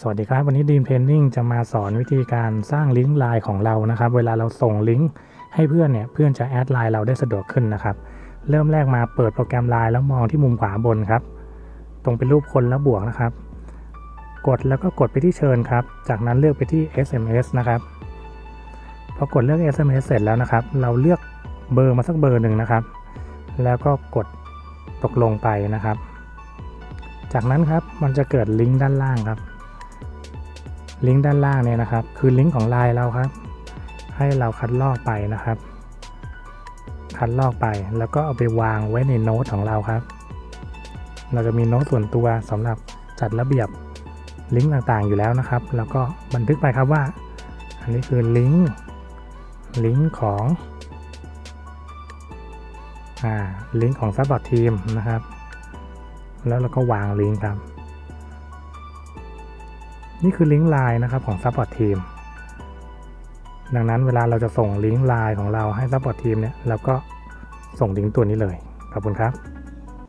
สวัสดีครับ วันนี้ Dream Training จะมาสอนวิธีการสร้างลิงก์ไลน์ของเรานะครับ เวลาเราส่งลิงก์ให้เพื่อนเนี่ยเพื่อนจะแอดไลน์เราได้สะดวกขึ้นนะครับ เริ่มแรกมาเปิดโปรแกรมไลน์แล้วมองที่มุมขวาบนครับ ตรงเป็นรูปคนแล้วบวกนะครับ กดแล้วก็กดไปที่เชิญครับ จากนั้นเลือกไปที่ SMS นะครับพอกดเลือก SMS เสร็จแล้วนะครับ เราเลือกเบอร์มาสักเบอร์หนึ่งนะครับ แล้วก็กดตกลงไปนะครับ จากนั้นครับมันจะเกิดลิงก์ด้านล่างครับ ลิงก์ด้านล่างเนี่ยนะครับ คือลิงก์ของไลน์เราครับ ให้เราคัดลอกไปนะครับ คัดลอกไปแล้วก็เอาไปวางไว้ในโน้ตของเราครับ เราจะมีโน้ตส่วนตัวสำหรับจัดระเบียบลิงก์ต่างๆอยู่แล้วนะครับ แล้วก็บันทึกไปครับว่า อันนี้คือลิงก์ลิงก์ของอ่าลิงก์ของซัพพอร์ตทีมนะครับ แล้วเราก็วางลิงก์ครับ นี่คือลิงก์ไลน์นะครับของ Support Team ดังนั้นเวลาเราจะส่งลิงก์ไลน์ของเราให้ Support Team เนี่ยเราก็ส่งลิงก์ตัวนี้เลย ขอบคุณครับ